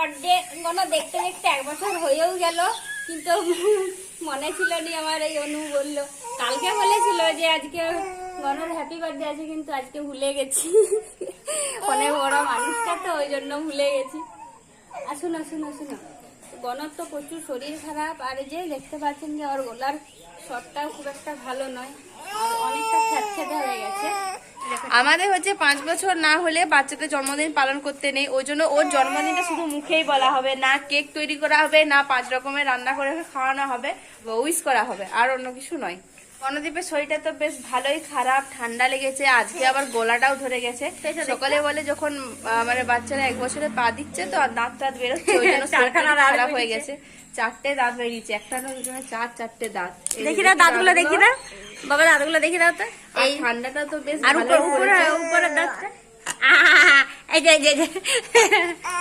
Birthday কোনো দেখতে দেখতে এক বছর হয়েও গেল, কিন্তু মনে ছিল নি আমার এই অনু বলল। কালকে বলেছিল যে আজকে গণর হ্যাপি বার্থডে আছে, কিন্তু আজকে ভুলে গেছি। অনেক বড় মানুষটা তো, ওই জন্য ভুলে গেছি। আসুন আসুন আসুন গণর তো প্রচুর শরীর খারাপ, আর যে দেখতে পাচ্ছেন যে ওর গলার শটটাও খুব একটা ভালো নয় অনেকটা খ্যাতখ্যাতে হয়ে গেছে। আমাদের হচ্ছে পাঁচ বছর না হলে বাচ্চাদের জন্মদিন পালন করতে নেই। ওই জন্য ওর জন্মদিনটা শুধু মুখেই বলা হবে, না কেক তৈরি করা হবে, না পাঁচ রকমের রান্না করে খাওয়ানো হবে উইস করা হবে, আর অন্য কিছু নয়। গণদীপের শরীরটা তো বেশ ভালোই খারাপ ঠান্ডা লেগেছে আজকে আবার গলাটাও ধরে গেছে। সকালে বলে যখন মানে বাচ্চারা এক বছরে পা দিচ্ছে তো দাঁত টাত বেরোচ্ছে ওই জন্য খারাপ হয়ে গেছে। চারটে দাঁত বেরিয়েছে একটা না দুজনে চার চারটে দাঁত। এই দেখি না দাঁতগুলো দেখি দাও বাবা দাঁতগুলো দেখি দাও তো। আর ঠান্ডাটা তো বেশ আর উপর উপরে। দাঁতটা। এই এই এই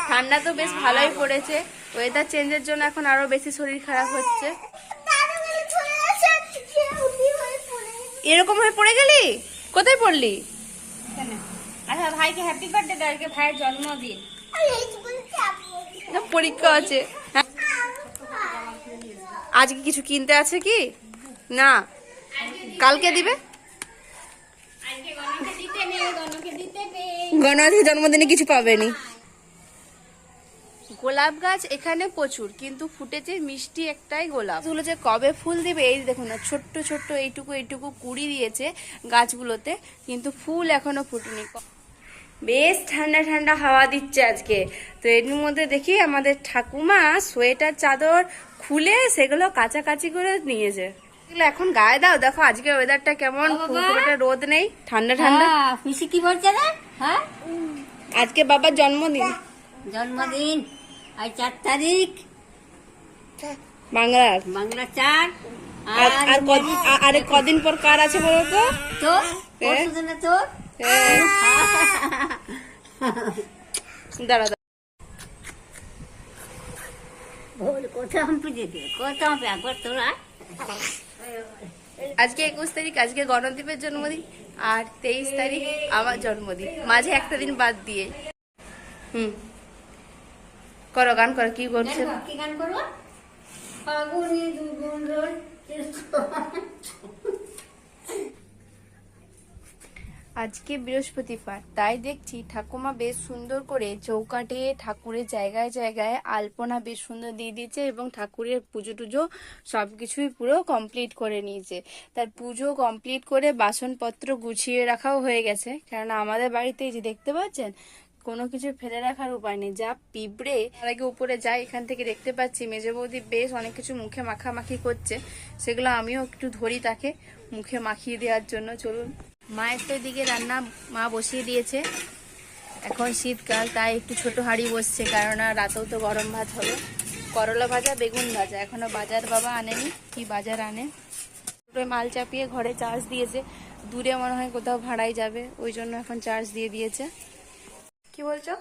ঠান্ডা তো বেশ ভালোই পড়েছে। ওয়েদার চেঞ্জের জন্য এখন আরও বেশি শরীর খারাপ হচ্ছে। এরকম হয়ে পড়ে গেলি? কোথায় পড়লি। আচ্ছা ভাইকে হ্যাপি বার্থডে আজকে ভাইয়ের জন্মদিন। পরীক্ষা আছে। আজকে কিছু কিনতে আছে কি? না। কালকে দিবে? গণনাথের জন্মদিনে কিছু পাবেনি গোলাপ গাছ এখানে প্রচুর কিন্তু ফুটেছে মিষ্টি একটাই গোলাপ। গুলো যে কবে ফুল দিবে এই দেখুন না ছোট্ট ছোট্ট এইটুকু এইটুকু কুড়ি দিয়েছে গাছগুলোতে কিন্তু ফুল এখনও ফুটেনি। বেশ ঠান্ডা ঠান্ডা হাওয়া দিচ্ছে আজকে। তো এর মধ্যে দেখি আমাদের ঠাকুমা সোয়েটার চাদর খুলে সেগুলো কাছাকাছি করে নিয়েছে। এগুলো এখন গায়ে দাও দেখো আজকে ওয়েদারটা কেমন রোদ নেই ঠান্ডা ঠান্ডা। পিসি কি বলছে হ্যাঁ? আজকে বাবার জন্মদিন। জন্মদিন। আজ চার তারিখ? বাংলার বাংলা চার। আর আর আরে কদিন পর কার আছে বলো তো তো হ্যাঁ, দাঁড়া আজকে একুশ তারিখ আজকে গণদীপের জন্মদিন। আর তেইশ তারিখ আমার জন্মদিন। মাঝে একটা দিন বাদ দিয়ে। হুম। করো গান করো কি করছে কি গান করব ফাগুনি দুগুণ রোজ আজকে বৃহস্পতিবার তাই দেখছি ঠাকুমা বেশ সুন্দর করে চৌকাটে ঠাকুরের জায়গায় জায়গায় আলপনা বেশ সুন্দর দিয়ে দিয়েছে এবং ঠাকুরের পুজো টুজো সব কিছুই পুরো কমপ্লিট করে নিয়েছে। তার পুজো কমপ্লিট করে বাসনপত্র গুছিয়ে রাখাও হয়ে গেছে কেননা আমাদের বাড়িতে যে দেখতে পাচ্ছেন কোনো কিছু ফেলে রাখার উপায় নেই। যা পিঁপড়ে তার আগে উপরে যাই এখান থেকে দেখতে পাচ্ছি মেজে বৌদি বেশ অনেক কিছু মুখে মাখামাখি করছে। সেগুলো আমিও একটু ধরি তাকে মুখে মাখিয়ে দেওয়ার জন্য। চলুন। মায়ের তো এদিকে রান্না মা বসিয়ে দিয়েছে। এখন শীতকাল, তাই একটু ছোট হাঁড়ি বসছে, কারণ রাতেও তো গরম ভাত হবে। করলা ভাজা, বেগুন ভাজা। এখনও বাজার বাবা আনেনি, কি বাজার আনে? মাল চাপিয়ে ঘরে চার্জ দিয়েছে। দূরে মনে হয় কোথাও ভাড়াই যাবে, ওই জন্য এখন চার্জ দিয়ে দিয়েছে। কি বলছো?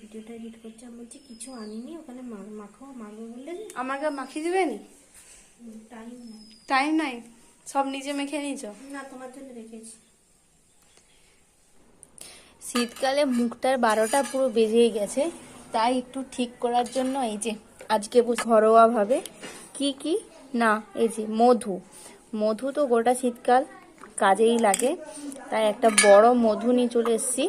ভিডিওটা এডিট করছে আমি বলছি কিছু আনিনি ওখানে মা- মাখো মাখবো বললে আমাকে মাখিয়ে দিবেনি টাইম নেই। টাইম নাই? সব নিজে মেখে নিয়েছো? না তোমার জন্য রেখেছি। শীতকালে মুখটার বারোটা পুরো বেজেই গেছে তাই একটু ঠিক করার জন্য এই যে আজকে ঘরোয়া ভাবে কি কি? না এই যে মধু। মধু তো গোটা শীতকাল কাজেই লাগে তাই একটা বড় মধু নিয়ে চলে এসেছি।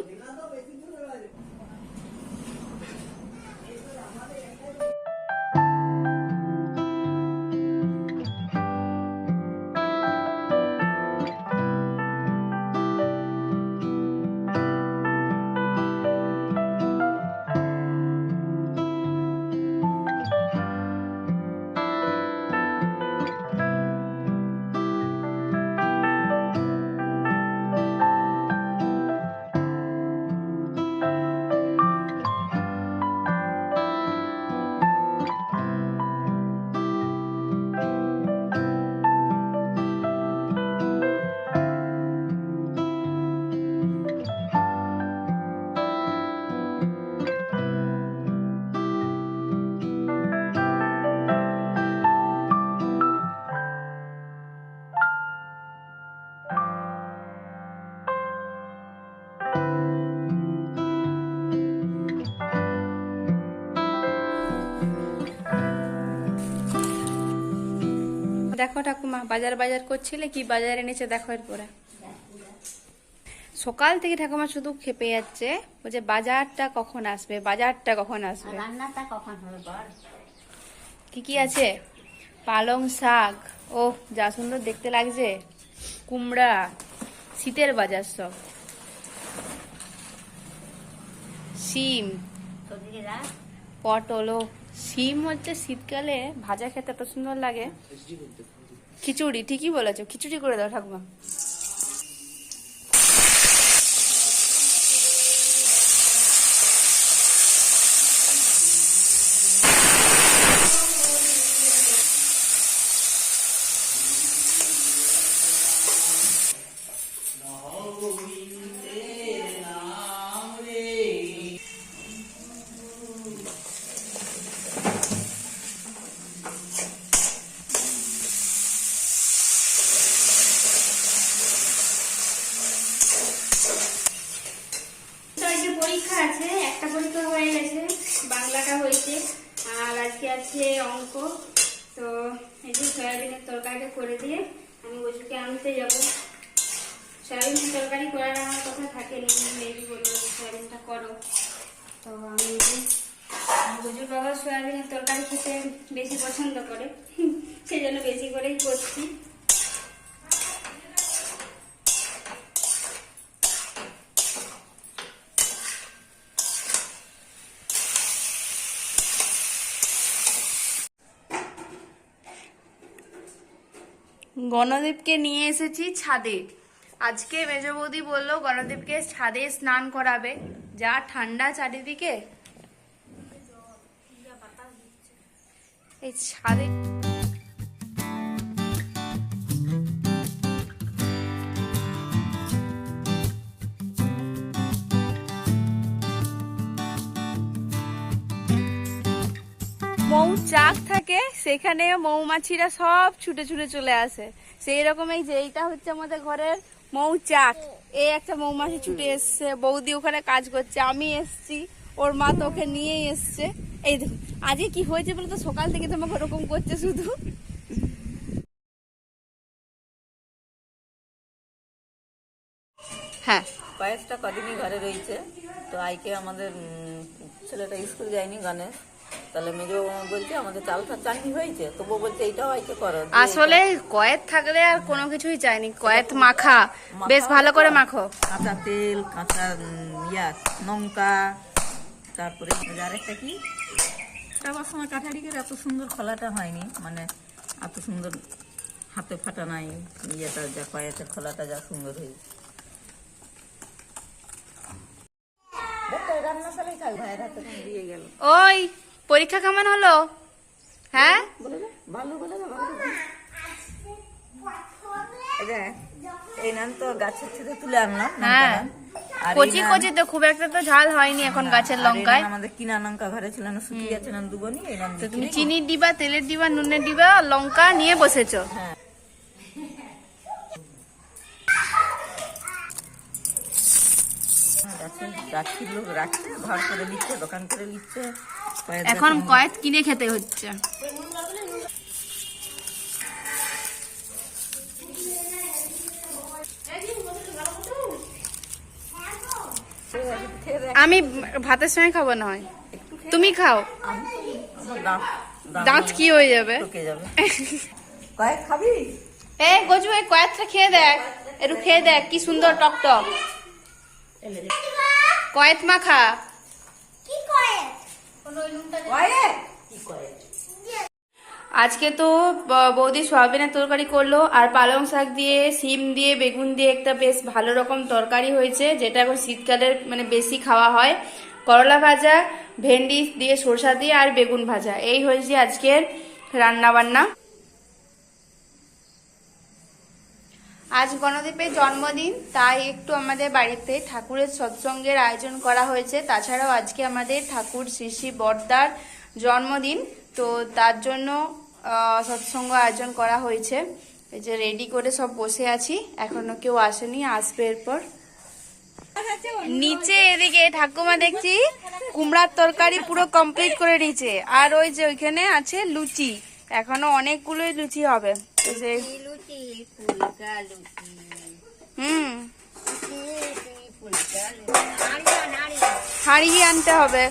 দেখো ঠাকুমা বাজার বাজার করছিলে কি বাজার এনেছে দেখো এরপরে। সকাল থেকে ঠাকুমা শুধু খেপে যাচ্ছে বলছে বাজারটা কখন আসবে? বাজারটা কখন আসবে? রান্নাটা কখন হবে কি কি আছে? পালং শাক ও যা সুন্দর দেখতে লাগছে। কুমড়া শীতের বাজার সব। শিম পটল শিম হচ্ছে শীতকালে ভাজা খেতে এত সুন্দর লাগে। খিচুড়ি, ঠিকই বলেছ, খিচুড়ি করে দাও ঠাকুমা তো আজকে পরীক্ষা আছে একটা পরীক্ষা হয়ে গেছে বাংলাটা হয়েছে আর আজকে আছে অঙ্ক তো এই যে সয়াবিনের তরকারিটা করে দিয়ে আমি গোসুকে আনতে যাব। সয়াবিন তরকারি করার আমার কথা থাকেনি মেবি বলল যে সয়াবিনটা করো। তো আমি এই বাবা সয়াবিনের তরকারি খেতে বেশি পছন্দ করে। সেজন্য বেশি করেই করছি। গণদেবকে নিয়ে এসেছি ছাদে। আজকে মেজ বৌদি বলল, গণদেবকে ছাদে স্নান করাবে। যা ঠান্ডা চারিদিকে। এই ছাদে মৌচাক থাকে সেখানে মৌমাছিরা সব ছুটে ছুটে চলে আসে। সেই রকম এই যে এইটা হচ্ছে আমাদের ঘরের মৌচাক। এই একটা মৌমাছি ছুটে এসছে বৌদি ওখানে কাজ করছে আমি এসছি ওর মা তো ওকে নিয়েই এসছে। এই দেখো আজকে কি হয়েছে বলে তো সকাল থেকে তোমাকে ওরকম করছে শুধু। হ্যাঁ। পায়েসটা কদিনই ঘরে রয়েছে তো আইকে আমাদের ছেলেটা স্কুল যায়নি গণেশ। তাহলে মেজো বলছে আমাদের চাটনি হয়েছে। তবু বলছে আইকে করো। আসলে কয়েত থাকলে আর কোনো কিছুই চাইনি। কয়েত মাখা। বেশ ভালো করে মাখো। কাঁচা তেল কাঁচা ইয়া লঙ্কা তারপরে আরেকটা কি? সবার সময় এত সুন্দর খোলাটা হয়নি। মানে এত সুন্দর হাতে ফাটা নাই। ইয়েটা যা কয়েতে খোলাটা যা সুন্দর হয়েছে। ভাইয়ের হাতে দিয়ে গেল। ওই পরীক্ষা কেমন হলো? হ্যাঁ? বলে দে, ভালো বলে দে, ভালো বলে দে। এই যে, তো গাছের থেকে তুলে আনলাম হ্যাঁ। নান। আর এই কচি কচি তো খুব একটা তো ঝাল হয়নি এখন গাছের লঙ্কায়। আমাদের কিনা লঙ্কা ঘরে ছিল না শুকিয়ে গেছে না দুবনি তো তুমি চিনির ডিবা তেলের ডিবা নুনের ডিবা লঙ্কা নিয়ে বসেছো। হ্যাঁ। গাছের গাছের লোক রাখছে ঘর করে নিচ্ছে দোকান করে নিচ্ছে। এখন কয়েক কিনে খেতে হচ্ছে। আমি ভাতের সঙ্গে খাব না হয়। তুমি খাও। দাঁত কি হয়ে যাবে? কয়েক খাবি? এ গজু এই কয়েকটা খেয়ে দেখ। একটু খেয়ে দেখ কি সুন্দর টক টক কয়েত মাখা আজকে তো বৌদি সয়াবিনের তরকারি করল, আর পালং শাক দিয়ে সিম দিয়ে, বেগুন দিয়ে একটা বেশ ভালো রকম তরকারি হয়েছে, যেটা এখন শীতকালের মানে বেশি খাওয়া হয়। করলা ভাজা, ভেন্ডি দিয়ে সরষা দিয়ে, আর বেগুন ভাজা। এই হয়েছে আজকের রান্না আজ গণদীপের জন্মদিন, তাই একটু আমাদের বাড়িতে ঠাকুরের সৎসঙ্গের আয়োজন করা হয়েছে। তাছাড়াও আজকে আমাদের ঠাকুর শ্রী শ্রী বর্দার জন্মদিন, তো তার জন্য সৎসঙ্গ আয়োজন করা হয়েছে। এই যে রেডি করে সব বসে আছি, এখনও কেউ আসেনি, আসবে এরপর। নিচে এদিকে ঠাকুমা দেখছি, কুমড়ার তরকারি পুরো কমপ্লিট করে নিয়েছে। আর ওই যে ওইখানে আছে লুচি, এখনও অনেকগুলোই লুচি হবে। তো লুচি ফুলকা লুচি হুম হারিয়ে আনতে হবে